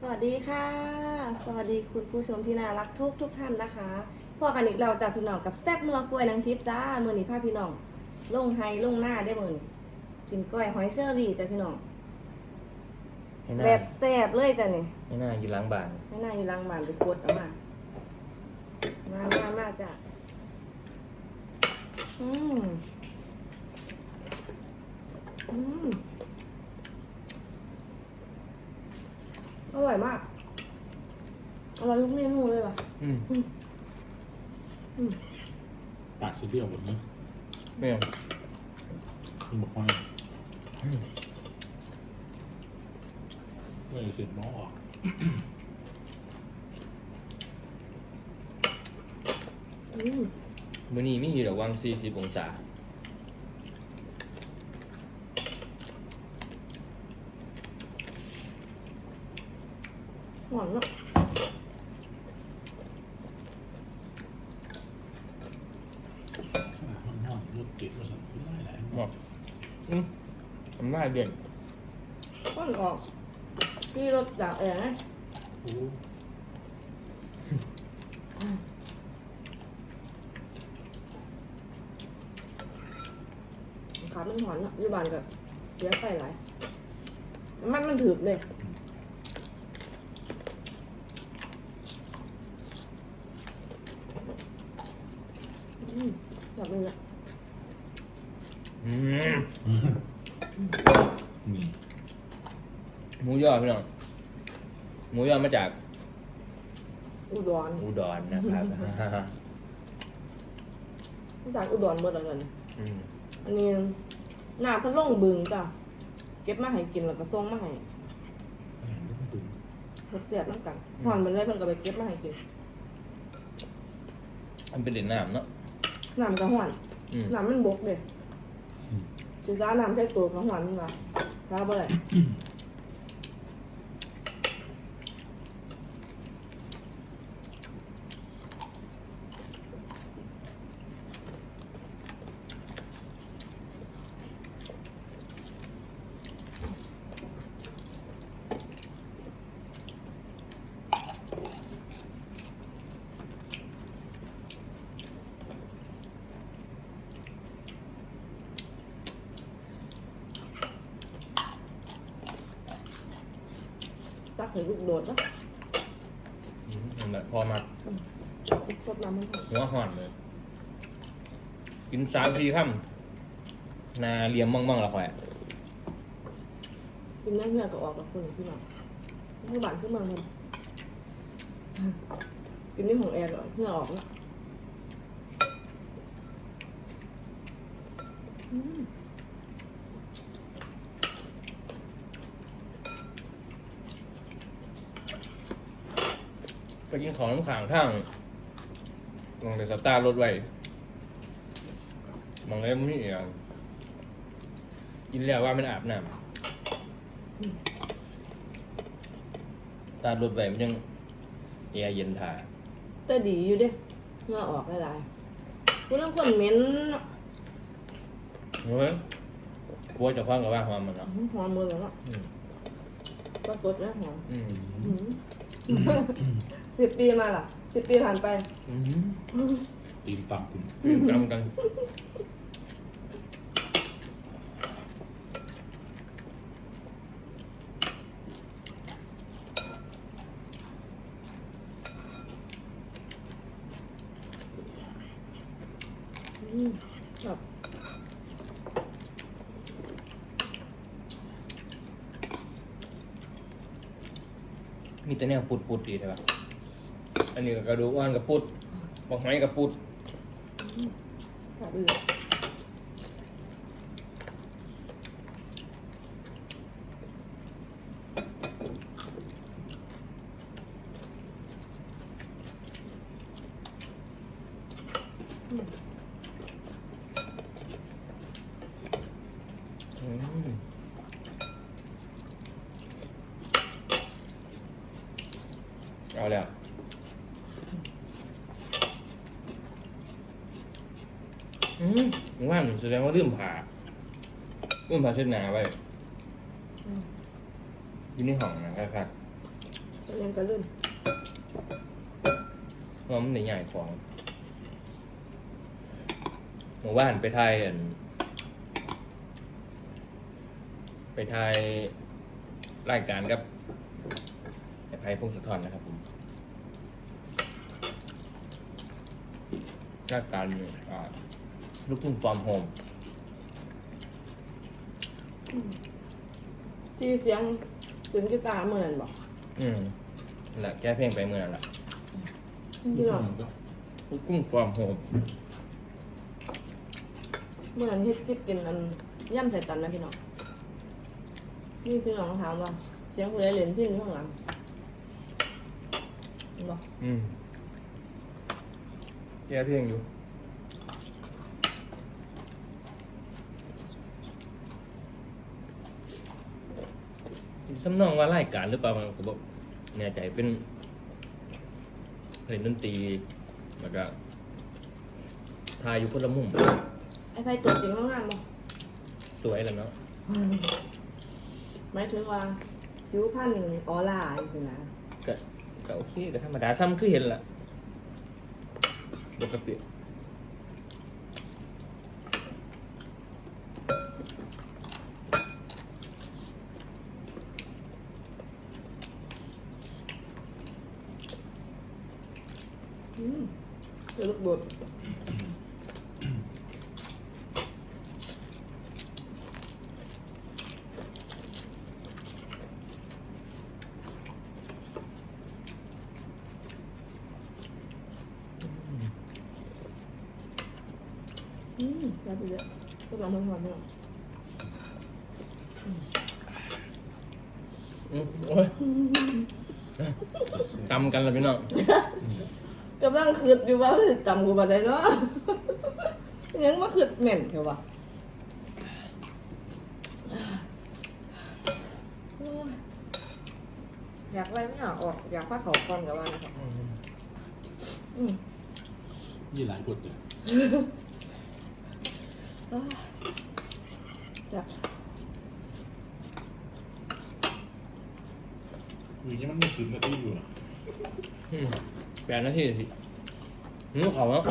สวัสดีค่ะ สวัสดีคุณผู้ชมที่น่ารักทุกทุกท่านนะคะพวกกันอีกเราจากพี่น้องกับแซ่บเนื้อกล้วยนางทิพย์จ้ามือนี้พาพี่น้องลงไฮลงหน้าได้มือนี้กินกล้วยหอยเชอรี่จ้ะพี่น้องให้หน้าแบบแซ่บเลยจ้ะนี่ให้หน้าอยู่หล้างบ้านให้หน้าอยู่หลังบ้านไปกดเอามามามามาจ้ะอืมอืมอร่อยมากอร่อยทุกเมนูเลยว่ะ อืม อืม ปากสุดเดียวแบบนี้ไม่เอามันบอกว่าไม่เสร็จน้องออกอืมมื้อนี้มีอยู่ดอกวัง40องศาหวานเนาะ มันนอนรถเก็บมาสั่งขึ้นได้หลาย หมอกอืม ทำได้เด่นก้อนออก ที่รถจากแอร์นะโอ้ขามันหวานเนาะอยู่บ้านกับเสียไปหลายน้ำมันมันถือเลยอืมจับเลยละ อืมมี หมูยอ พี่น้องหมูยอมาจากอุดรอุดรนะครับ มาจากอุดรหมดแล้วกันอืมอันนี้หน้าพันล่งบึงจ้ะเก็บมาให้กินแล้วก็ส่งมาให้แหม่ไม่ต้องตื่นเสียบๆน้ำกันหอนมันเลยเพิ่นก็ไปเก็บมาให้กินอันเป็นเหรียญน้ำเนาะน้ำก็หอนอืมน้ำมันบกเลยจะจ้าน้ำใช้ตัวก็หอนมาถ้าบ่ได้ ให้ลูกโดดนะอืมนั่นแหละพอมาลูกชดน้ำมันหอนหัวห่อนเลย กินสามทีค่ำนาเลียมมั่งๆละแขวะกินได้เหื่อก็ออกกับคนพี่น้องเมื่อบ้านขึ้นมาเลยกินนี่ของแอร์ก็เหื่อออกแล้วอืม ไปกินของน้ำขางข้างลองเดี๋ยวสตาร์ทรถไว้มองแล้วไม่เอียงกินแล้วว่ามันอาบน้ำตาร์ทรถไว้มันยังแอร์เย็นถ่าแต่ดีอยู่เด้เหงื่อออกหลายๆคุณต้องคนเหม็นเนาะเฮ้ยกลัวจะคว้างกับว่าความมันเนาะหอมมือแล้วเนาะอืมก็ตดแล้วหอมอืมอืม สิบปีมาล่ะสิบปีผ่านไป อืมตีนต่ำคุณตื่นจำกันอืมครับมีแต่แนวปุดปุดๆดีใช่ปะ อันนี้ก็กระดูกอ่อนกับปุดบอกไม้กับปุดครับอืออืม อืมเอาแล้วอืมว่านแสดงว่าลืมผ่าลืมผ่าเช็ดหนาไว้อืมอยู่ในห้องนะครับยังกระลื่นเพราะมันในใหญ่ของหมู่บ้านไปไทยอันไปไทยรายการกับไอ้ไพ่พงศธรนะครับผมรายการอ่า ลูกทุ่งฟอร์มโฮมที่เสียงถึงกีตาร์เหมือนบอกอืมนั่นแหละแก้เพลงไปเมื่อนั้นแหละพี่น้องลูกทุ่งฟอร์มโฮมเหมือนที่กิบกินอันย่ำใส่ตันนะพี่น้องนี่พี่น้องถามว่า เสียงผู้ใดเล่นพี่อยู่ข้างหลังบอกอืมแก้เพลงอยู่ สำนองว่ารายการหรือเปล่ามันก็บอกแน่ใจเป็นเล่นดนตรีแล้วก็ทายอยู่คนละมุม ไอ้ไพ่ตัวจริงข้างหลังบอกสวยแล้วเนาะหมายถึงว่าผิวพรรณออร่าอยู่นะก็ก็โอเคก็ธรรมดาซ้ำคือเห็นละปกติ อืมเดี๋ยวลูกโดด อืมได้ไปเยอะก็ลองทำความพี่น้องอืมโอ้ยตำกันแล้วพี่น้องกำลังคืดอยู่ว่าจะจำกูมาได้เนาะ ยังมาคืดเหม็นเถอะวะโอ้ยอยากไล่ไม่อยากออก อยากผ้าเขาวก่อนกับว่านะครับอืม ยี่หลายคนจ้ะโอ้ย จับวีนี้มันไม่ถึงนาทีอยู่อะอืมแปดนาทีสินึกเขาแล้ว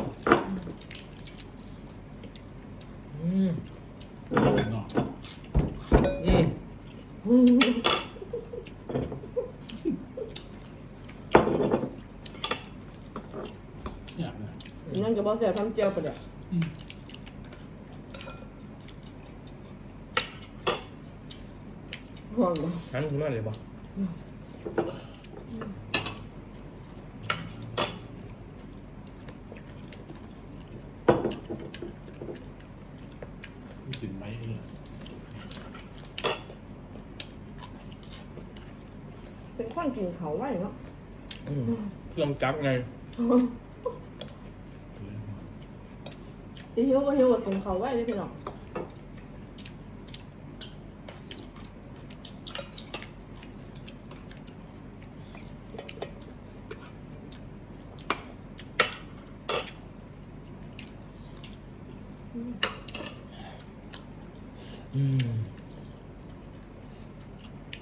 อืมเนาะอืมเนี่ยนะยังจะบอกเสียทำเจียวปะเดี๋ยวห่วงบ่ หันขึ้นมาเลยบ่มีสินไหมเนี่ยเป็นข้อนกินเขาไว้เนาะอืมเครื่องจักรไงที่หิวก็หิวก็กินเขาไว้เลยพี่น้อง อืม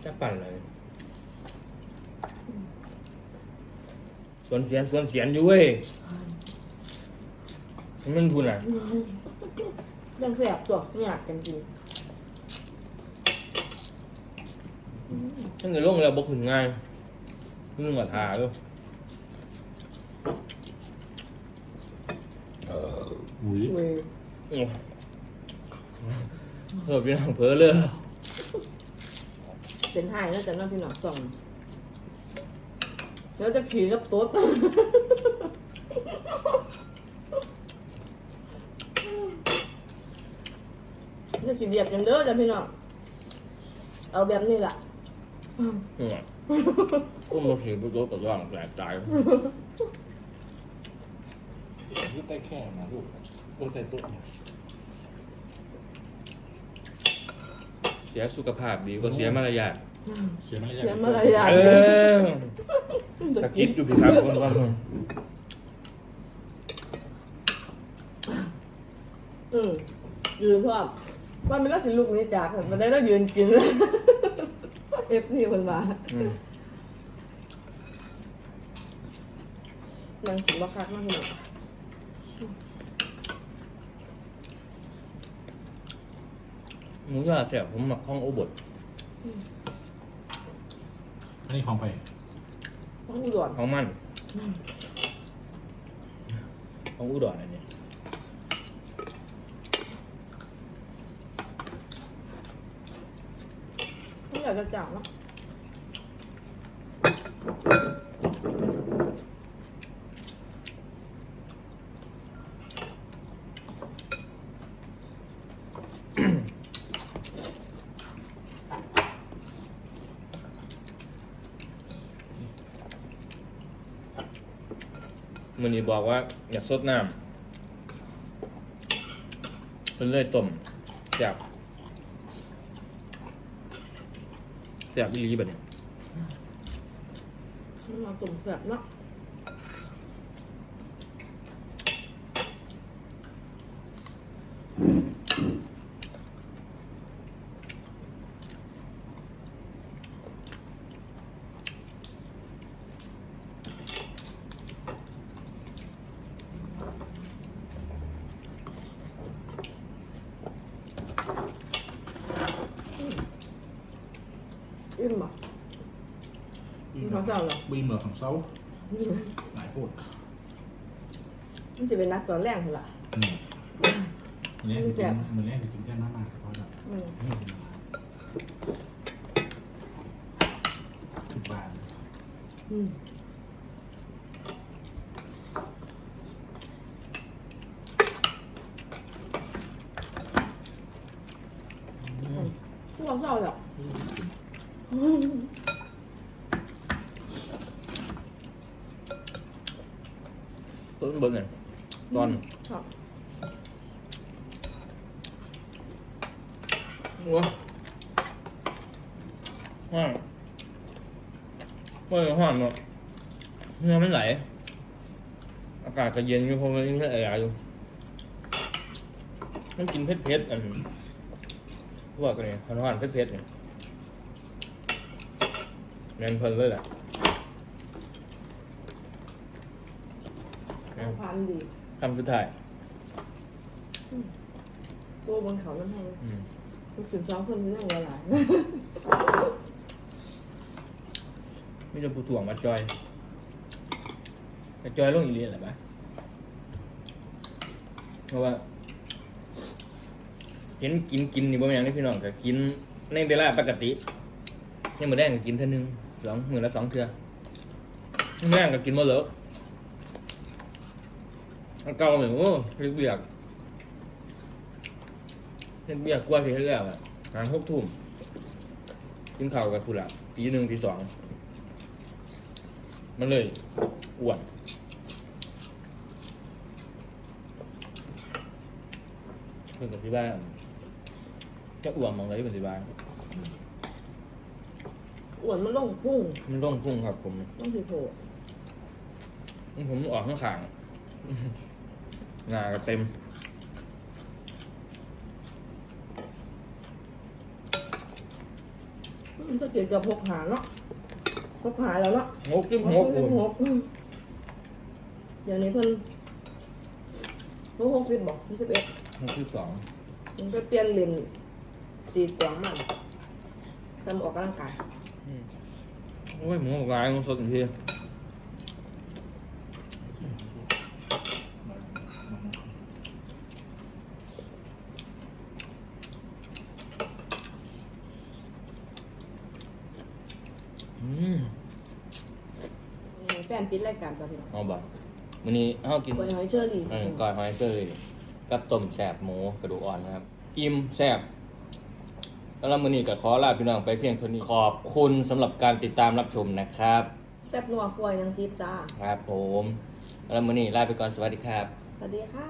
จักปั่นเลยส่วนเสียนส่วนเสียนอยู่เว้ยมันพูดอะยังแสบตัวไม่อยากกันกินถ้าเกิดลงแล้วบกถึงง่ายนึ่งกว่าทาด้วยอุ้ย เว้ยโอ้เออพี่น้องเพ้อเลยเป็นหายแล้วจะนั่งพี่น้องส่องแล้วจะผีกับตุ๊ดจะสีเดียบกันเด้อจ้ะพี่น้อง เอาแบบนี้ล่ะหัวอุ้มมาถือปุ๊บกับร่างแปลกใจลูกได้แค่มาลูกลูกใส่ตุ๊ดเนี่ย เสียสุขภาพดีกว่าเสียมารยาทเสียมารยาทเสียมารยาทเออตะกิดอยู่พี่ครับคนว่าอืมยืนพร้อมว่าไม่รู้สิลูกนี้จากมันได้แล้วยืนกินเอฟซีคนมานั่งถึงมาคักมากเลย หมูยอแซ่บผมหมักข้องโอบดอันนี้ของไปต้องอุดรข้องมันข้องอุดรอันนี้ต้องอยากจะจับเนาะ มันนี่บอกว่าอยากสดน้ำเป็นเลยต้มแซ่บแซ่บอีลีแบบนี้มันมาตุ่มแสบเนาะ อิ่มบ่มีของเก่าเหรอบีเหมือของเซาหลายโพดมันจะเป็นนักตอนแรกเหรออืมมือแรกกินมือแรกกินแค่น้ำมากเพราะแบบอืมสิบบาทอืมพวกเราเศร้าแล้ว ต้นเบิ้งเนี่ยตอนครับหัวห้างไม่ห้างเนาะเนื้อมันไหล อากาศก็เย็นอยู่เพราะมันยังแอร์อยู่มันกินเผ็ดๆอันพวกนี้หวานๆเผ็ดๆเนี่ย แมนเพลินเลยแหละพันดีคำสุดท้าย ตัวบนเขาน้ำแห้งอืมมันถึงสองคนมันยังละลายไม่จะผู้ถ่วงมาจอยมาจอยลงอีเลียนแหละปะเพราะว่า เห็นกินกินนี่บ่แม่นนี่พี่น้องก็กินในเวลาปกติยังมื้อแรกก็กินเท่านึง สองหมื้อละสองเทื่อมื้อแรกก็กินบ่เลิกอันเก่าเหมือนโอ้เฮ็ดเบียกเฮ็ดเบียกกว่าสิเฮ็ดแล้วอะหาหกทุ่มกินข้าวกับผู้ละตีหนึ่งตีสองมันเลยอ้วนเพิ่นกับที่บ้านจะอ้วนมองอะไรเป็นที่บ้าน อ้วนมันลงพุ่งมันร่องพุ่งครับผมต้องสีโผล่ผมออกข้างขางหน้าก็เต็ม มันก็เกี่ยวกับพกหาเนาะพกหาแล้วเนาะงกจิ้มพงกกสิบหกเดี๋ยวนี้เพิ่นพกหกสิบบอกสิบเอ็ดงกที่สองมันก็เปลี่ยนเลนตีกวางมันทำออกกำลังกาย โอ้ยหมูกลายมันสดอีกทีอืมนี่แฟนปิดรายการจ้ะพี่น้องเอาบ่วันนี้เฮากินกล้วยหอยเชอรี่เออก้อยหอยเชยกับต้มแสบหมูกระดูกอ่อนนะครับ อิ่มแสบ แล้วเรามือนี้ก็ขอลาพี่น้องไปเพียงเท่านี้ ขอบคุณสำหรับการติดตามรับชมนะครับ แซ่บนัวกล้วยนางทิพย์จ้า ครับผมแล้วมือนี้ลาไปก่อนสวัสดีครับ สวัสดีค่ะ